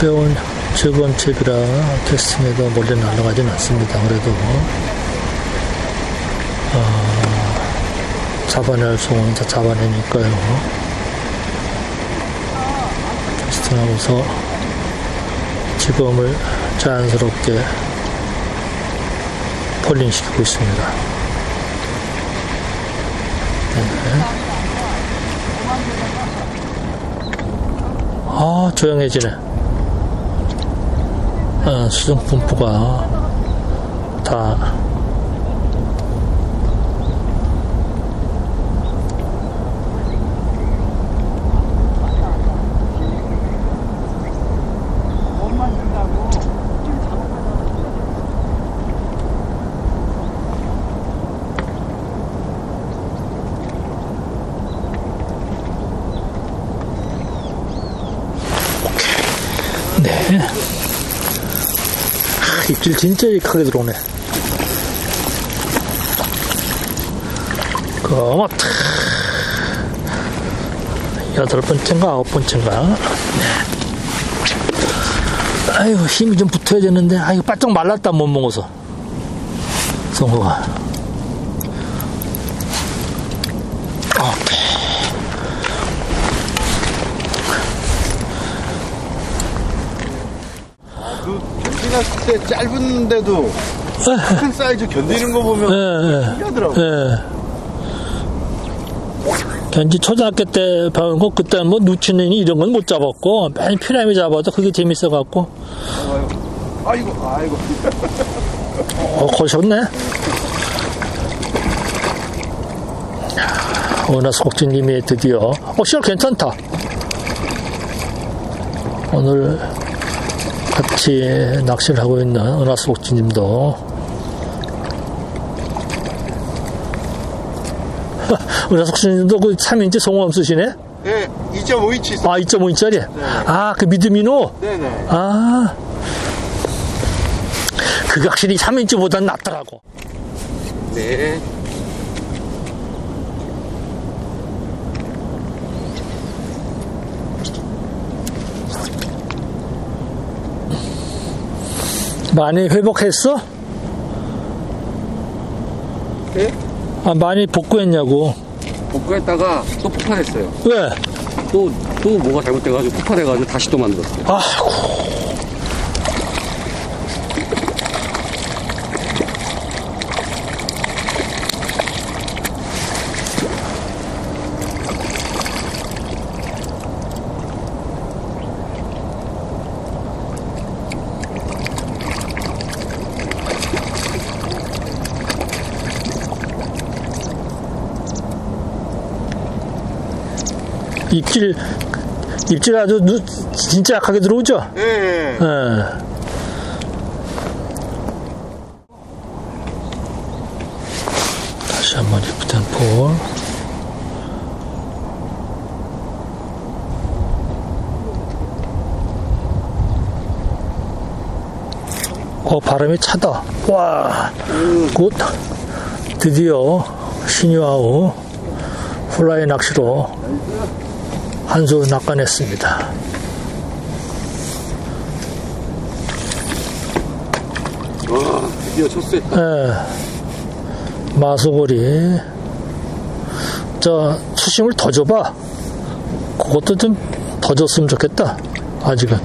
가벼운 즐거움책이라 캐스팅에도 몰래 날아가진 않습니다. 그래도 어, 잡아낼 수는 다 잡아내니까요. 캐스팅하고서 즐거움을 자연스럽게 폴링시키고 있습니다. 네. 아, 조용해지네. 아, 수정 분포가 다 네. 아, 입질 진짜 크게 들어오네. 그거 탁. 여덟 번째인가 아홉 번째인가. 네. 아유 힘이 좀 붙어야 되는데 아유 바짝 말랐다 못 먹어서. 성호가. 오케이. 그 견디났을 때 짧은데도 큰 사이즈 견디는 거 보면 예, 예. 신기하더라고. 예. 견지 초등학교 때 배운 거 그때 뭐 누치는 이런 건 못 잡았고 맨 피라미 잡아도 그게 재밌어 갖고 아이고, 아이고. 어 거셨네. 원하스 곡진님이 드디어 어 시월 괜찮다. 오늘 같이 낚시를 하고 있는 은하수 곡진님도 은하수 곡진님도 그 3인치 송어음 쓰시네? 네, 2.5인치 있어. 아 2.5인치짜리? 아그 미드미노? 네네. 아 그게 확실히 3인치보단 낫더라고. 네. 많이 회복했어? 네? 아, 많이 복구했냐고. 복구했다가 또 폭발했어요. 왜? 또, 또 뭐가 잘못돼가지고 폭발해가지고 다시 또 만들었어요. 아이고. 입질, 입질 아주 누, 진짜 약하게 들어오죠? 네. 예. 다시 한번 리프트한 폴. 어, 바람이 차다. 와, 굿. 드디어 신유아우 플라이 낚시로 한수 낚아냈습니다. 와, 드디어 쳤어요. 예. 마수골이 저 수심을 더 줘봐. 그것도 좀 더 줬으면 좋겠다. 아직은.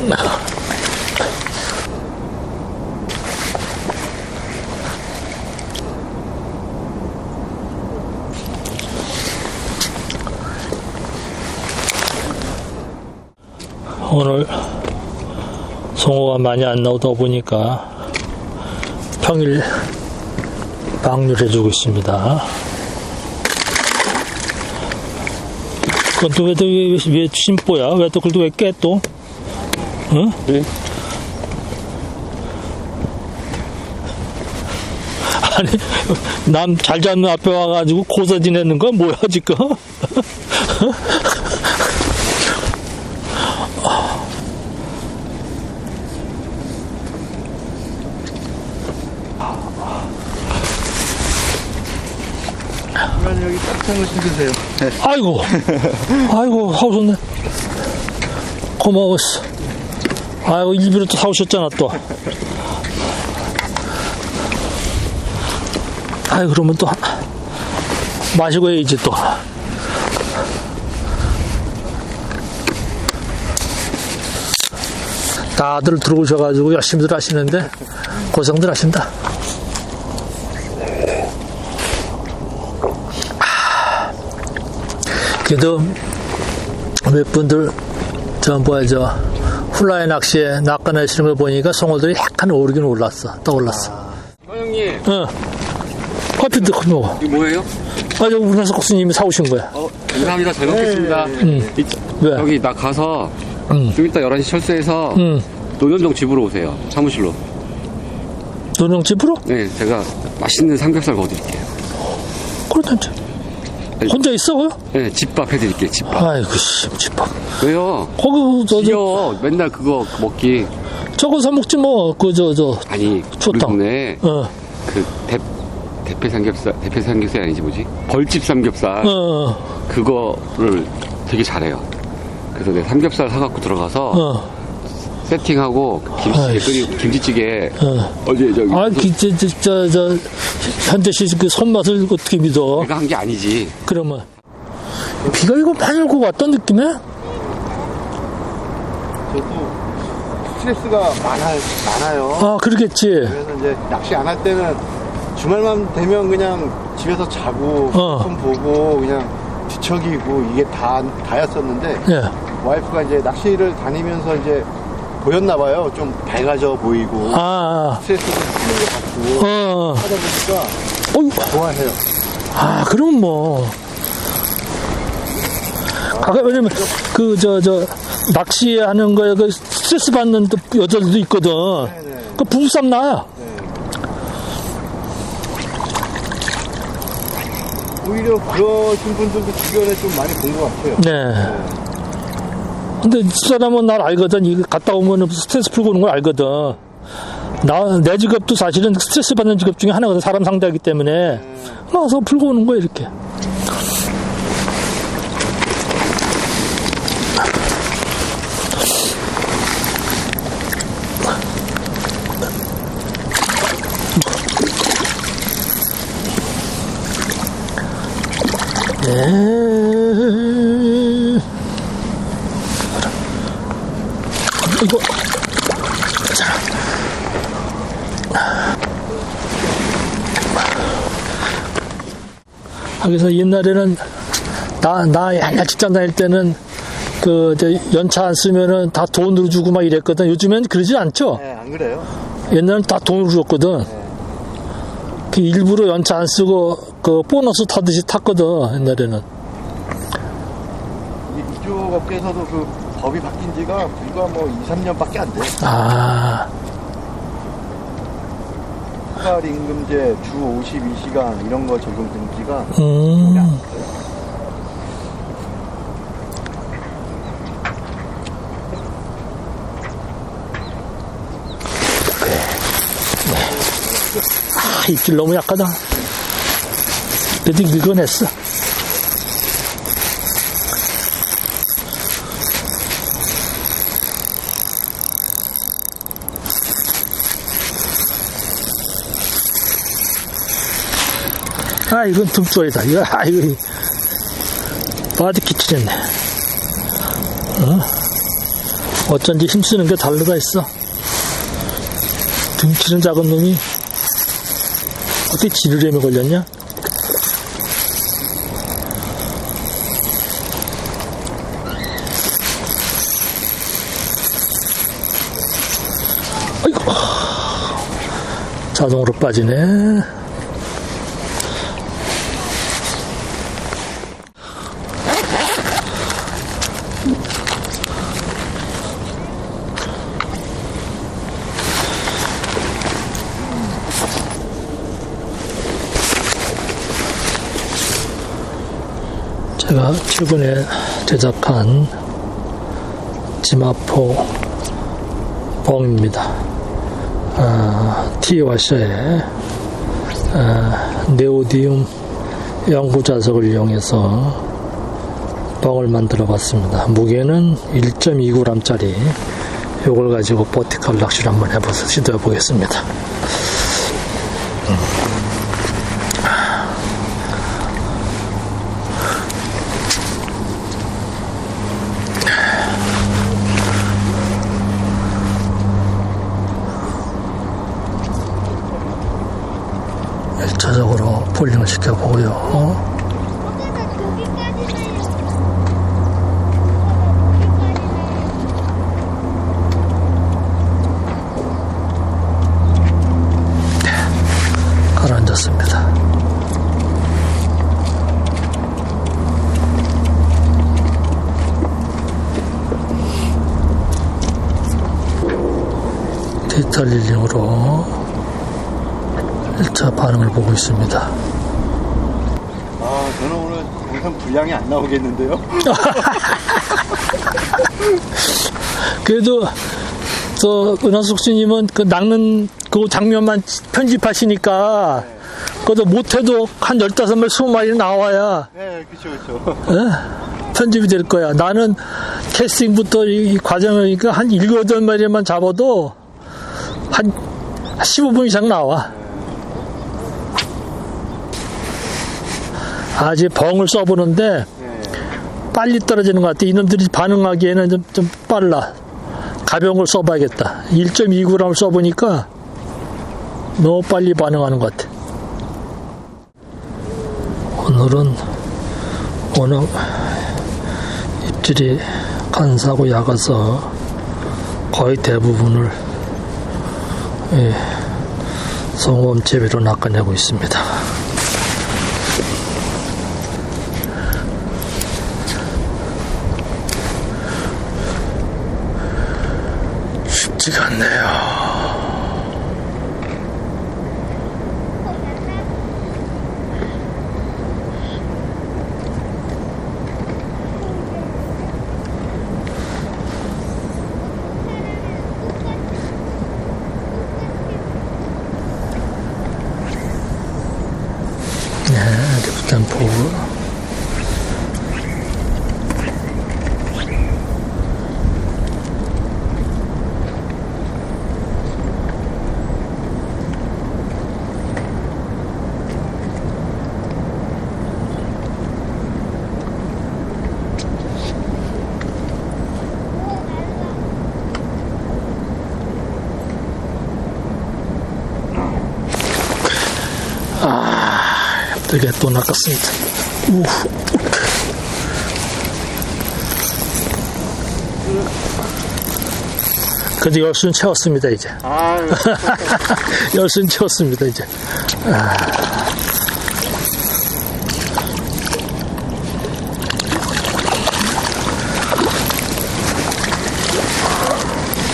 오늘 많이 안 나오다 보니까 평일 방류해주고 있습니다. 그건 또 왜, 또 왜, 왜, 왜 심보야? 왜 또, 그걸 왜깨 또? 응? 네? 아니, 남 잘 잡는 앞에 와가지고 고사 지내는 건 뭐야, 지금? 따뜻한 거 챙기세요. 네. 아이고, 아이고, 사오셨네. 고마웠어. 아이고, 일부러 또 사오셨잖아, 또. 아이, 그러면 또, 마시고 해야지, 또. 다들 들어오셔가지고 열심히들 하시는데, 고생들 하신다. 그래도 몇 분들 저 뭐야 저 훌라이 낚시에 낚아내시는 거 보니까 송어들이 약간 오르긴 올랐어 떠올랐어 어, 형님, 어 커피 드 커피 먹어 이거 뭐예요? 아 저기 우리나라 국수님이 사오신 거야 어, 감사합니다. 잘 먹겠습니다. 이- 왜? 여기 나 가서 응. 좀 이따 11시 철수해서 응 노현정 집으로 오세요. 사무실로. 너는 집으로? 네, 제가 맛있는 삼겹살 구워드릴게요. 그렇단지 혼자 있어? 네, 집밥 해드릴게요, 집밥. 아이고 씨 집밥 왜요? 거기 저, 저 귀여워. 맨날 그거 먹기. 저거 사 먹지 뭐 그 저 저 아니, 좋다. 우리 동네 어, 그 대, 대패 삼겹살, 대패 삼겹살이 아니지 뭐지? 벌집 삼겹살. 어, 그거를 되게 잘해요. 그래서 내 삼겹살 사갖고 들어가서 어, 세팅하고. 끓이고 김치찌개 어. 어제 저기 아, 그, 저, 저, 저, 저, 현재 씨그 손맛을 어떻게 믿어? 내가 한 게 아니지. 그러면 비가 이거 많이 오고 왔던 느낌에? 저도 스트레스가 많아요. 많아요. 아 그러겠지. 그래서 이제 낚시 안 할 때는 주말만 되면 그냥 집에서 자고 어. 폰 보고 그냥 뒤척이고 이게 다 다였었는데 예. 와이프가 이제 낚시를 다니면서 이제 보였나 봐요. 좀 밝아져 보이고 아, 스트레스도 풀린 것 같고 어, 하다 보니까 어이, 좋아해요. 아 그럼 뭐. 아, 왜냐면 그 저 저 낚시하는 거에 그 스트레스 받는 또 여자들도 있거든. 네네. 그 부부싸움 나. 오히려 그러신 분들도 주변에 좀 많이 본 것 같아요. 네. 근데 집사람은 날 알거든. 이거 갔다 오면 스트레스 풀고 오는 걸 알거든. 나, 내 직업도 사실은 스트레스 받는 직업 중에 하나거든. 사람 상대하기 때문에. 나와서 풀고 오는 거야, 이렇게. 네. 그래서 옛날에는 나, 나 옛날 직장 다닐 때는 그, 연차 안 쓰면은 다 돈으로 주고 막 이랬거든. 요즘엔 그러지 않죠? 네, 안 그래요? 옛날엔 다 돈으로 줬거든. 그 일부러 연차 안 쓰고 그 보너스 타듯이 탔거든. 옛날에는. 이- 이쪽 업계에서도 그 법이 바뀐 지가 불과 뭐 2, 3년밖에 안 돼요. 아, 휴가 임금제 주 52시간 이런 거 적용된 지가 음. 아, 입질 너무 약하다. 그래도 읽어냈어. 아, 이건 등조이다. 이거, 아, 이거, 바디 키치겠네. 어? 어쩐지 힘쓰는 게 다르가 있어. 등치는 작은 놈이 어떻게 지르려면 걸렸냐? 자동으로 빠지네. 최근에 제작한 지마포 봉입니다. 아, 티와샤의 아, 네오디움 연구 자석을 이용해서 뻥을 만들어 봤습니다. 무게는 1.2g짜리 요걸 가지고 버티컬 낚시를 한번 해봐서 시도해 보겠습니다. 일차적으 로 볼링을 시켜보고요. 어? 가라앉았습니다. 디지털 릴링으로 1차 반응을 보고 있습니다. 분량이 안 나오겠는데요? 그래도 저 은하숙 씨님은 그 낚는 그 장면만 편집하시니까 그래도 못해도 한 15마리, 20마리 나와야 네, 그쵸, 그쵸. 편집이 될 거야. 나는 캐스팅부터 이, 이 과정이니까 한 7, 8마리만 잡아도 한 15분 이상 나와. 아직 벙을 써보는데 네. 빨리 떨어지는 것 같아. 이놈들이 반응하기에는 좀, 좀 빨라. 가벼운 걸 써봐야겠다. 1.2g을 써보니까 너무 빨리 반응하는 것 같아. 오늘은 워낙 입질이 간사하고 약아서 거의 대부분을 예, 재배로 낚아내고 있습니다. 네, 리프 낚았습니다. 우. 그래도 열순 채웠습니다, 이제. 아, 열순 채웠습니다, 이제. 아.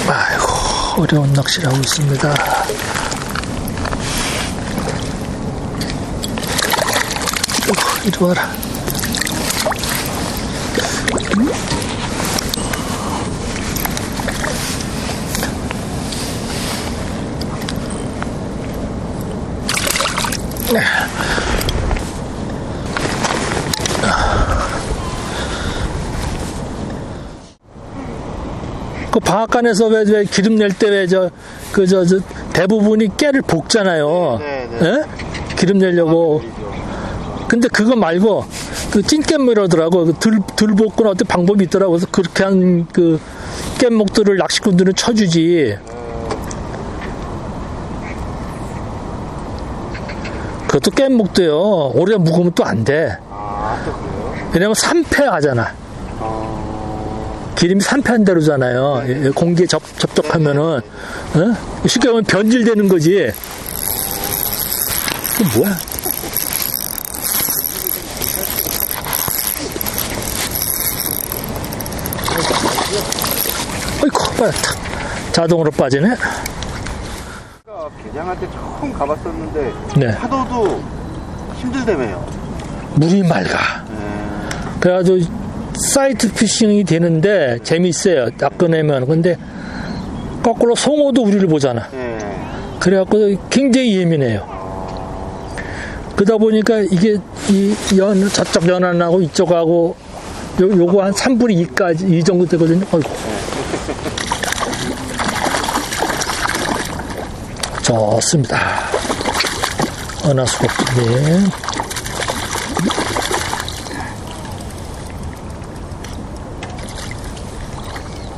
아이고, 어려운 낚시를 하고 있습니다. 이리 와라. 그 방앗간에서 왜, 왜 기름 낼 때 왜 저, 그, 저, 저, 대부분이 깨를 볶잖아요. 네, 네. 예? 기름 내려고. 근데 그거 말고, 그 찐깻물이라더라고. 그 들, 들 볶는 어떤 방법이 있더라고. 그래서 그렇게 한 그 깻목들을 낚시꾼들은 쳐주지. 그것도 깻목도요. 오래 묵으면 또 안 돼. 아, 또 그래요? 왜냐면 산패하잖아. 어, 기름이 산패한 대로잖아요. 예, 공기에 접, 접촉하면은, 어? 쉽게 말하면 변질되는 거지. 그 뭐야? 어이쿠, 빠졌다. 자동으로 빠지네? 제가 개장한테 처음 가봤었는데, 네. 파도도 힘들다며요. 물이 맑아. 네. 그래가지고 사이트 피싱이 되는데 재밌어요. 낚아내면. 근데 거꾸로 송어도 우리를 보잖아. 네. 그래갖고 굉장히 예민해요. 그러다 보니까 이게 이 연, 저쪽 연안하고 이쪽하고 요, 요거 한 3분의 2까지, 이 정도 되거든요. 어이구. 좋습니다. 은하수국님.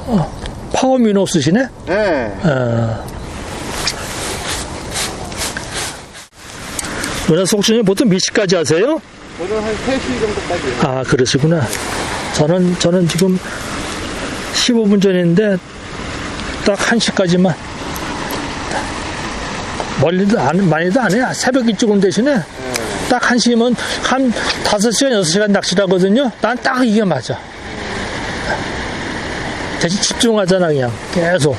어, 파워민 없으시네? 네. 어. 은하수국님 보통 몇 시까지 하세요? 저는 한 3시 정도까지. 아, 그러시구나. 저는, 저는 지금 15분 전인데, 딱 1시까지만. 멀리도 안, 많이도 안 해요. 새벽 일찍 온 대신에, 딱 1시면 한 5시간, 6시간 낚시를 하거든요. 난 딱 이게 맞아. 대신 집중하잖아, 그냥. 계속.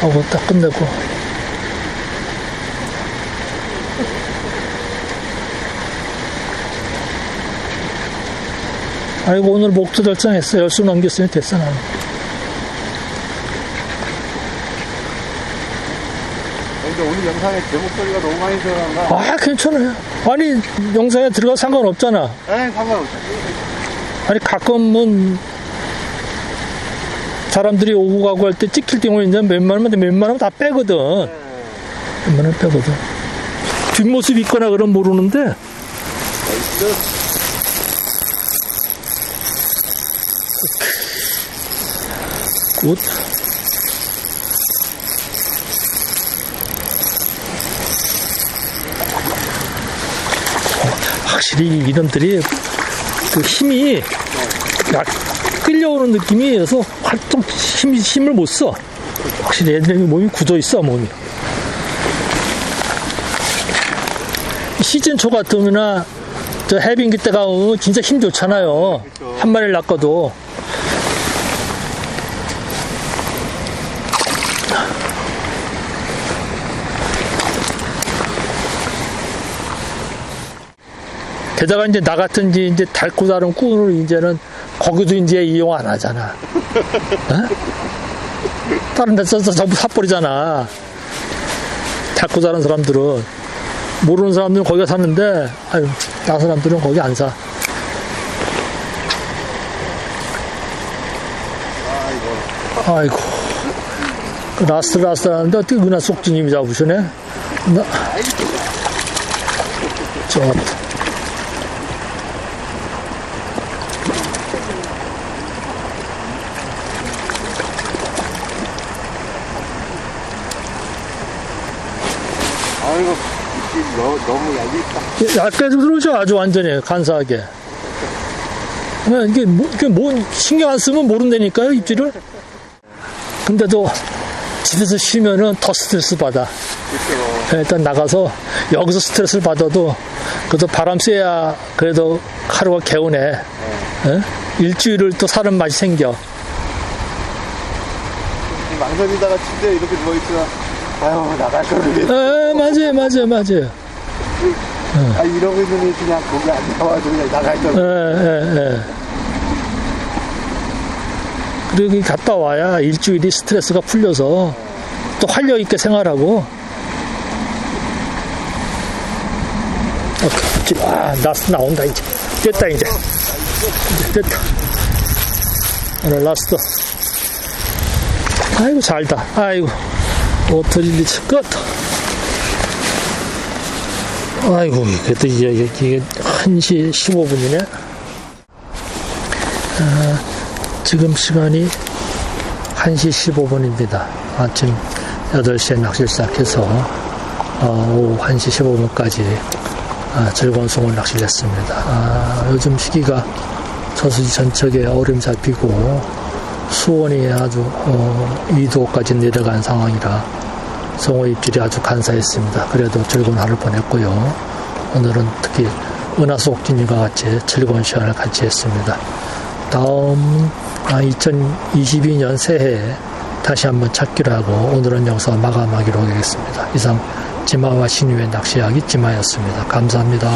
하고 딱 끝내고. 아이고, 오늘 목도 결정했어. 열수 넘겼으니 됐어, 나는. 근데 오늘 영상에 제 목소리가 너무 많이 들어간가? 아, 괜찮아요. 아니, 영상에 들어가 상관없잖아. 네, 상관없어요. 아니, 가끔은 사람들이 오고 가고 할 때 찍힐 경우에 이제 웬만하면, 웬만하면 다 빼거든. 웬만하면 빼거든. 뒷모습 있거나 그럼 모르는데, 굿. 확실히 이놈들이 그 힘이 약 끌려오는 느낌이어서 활동 힘, 힘을 못 써. 확실히 애들이 몸이 굳어 있어 몸이. 시즌 초 같으면은 저 해빙기 때가 진짜 힘 좋잖아요. 한 마리를 낚아도. 게다가 이제 나 같은 이제, 닳고 다른 꾼을 이제는 거기도 이제 이용 안 하잖아. 어? 다른 데 써서 전부 사버리잖아. 닳고 다른 사람들은. 모르는 사람들은 거기가 샀는데, 아유, 나 사람들은 거기 안 사. 아이고. 그 라스트 라스트 하는데 어떻게 은하 속주님이 잡으시네? 나, 좋다. 아이고, 너, 너무 얇다. 얇게 들어오죠 아주 완전히 간사하게 이게 뭐, 이게 뭐 신경 안 쓰면 모른다니까요 입질을 근데도 집에서 쉬면은 더 스트레스 받아 그렇죠. 일단 나가서 여기서 스트레스를 받아도 그래도 바람 쐬야 그래도 하루가 개운해 예? 일주일을 또 사는 맛이 생겨 망설이다가 침대에 이렇게 누워있으면, 아유, 나갈 거를. 에, 맞아요 맞아요 맞아요 아, 이러고 있으니 그냥 거기 안 나와도 그냥 나갈 예, 거를. 예, 예. 그리고 갔다 와야 일주일이 스트레스가 풀려서 또 활력 있게 생활하고. 어, 아, 나스 나온다, 이제. 됐다, 이제. 됐다. 오늘 라스트. 아이고, 잘다. 아이고. 오토 릴리즈 끝. 아이고, 그래도 이제 이게 1시 15분이네. 아, 지금 시간이 1시 15분입니다. 아침 8시에 낚시 시작해서 어, 오후 1시 15분까지 아, 즐거운 송을 낚시를 했습니다. 아, 요즘 시기가 저수지 전척에 얼음 잡히고 수온이 아주 어, 2도까지 내려간 상황이라 성호 입질이 아주 간사했습니다. 그래도 즐거운 하루 보냈고요. 오늘은 특히 은하수옥진이와 같이 즐거운 시간을 같이 했습니다. 다음 2022년 새해에 다시 한번 찾기로 하고 오늘은 여기서 마감하기로 하겠습니다. 이상 지마와 신유의 낚시하기 지마였습니다. 감사합니다.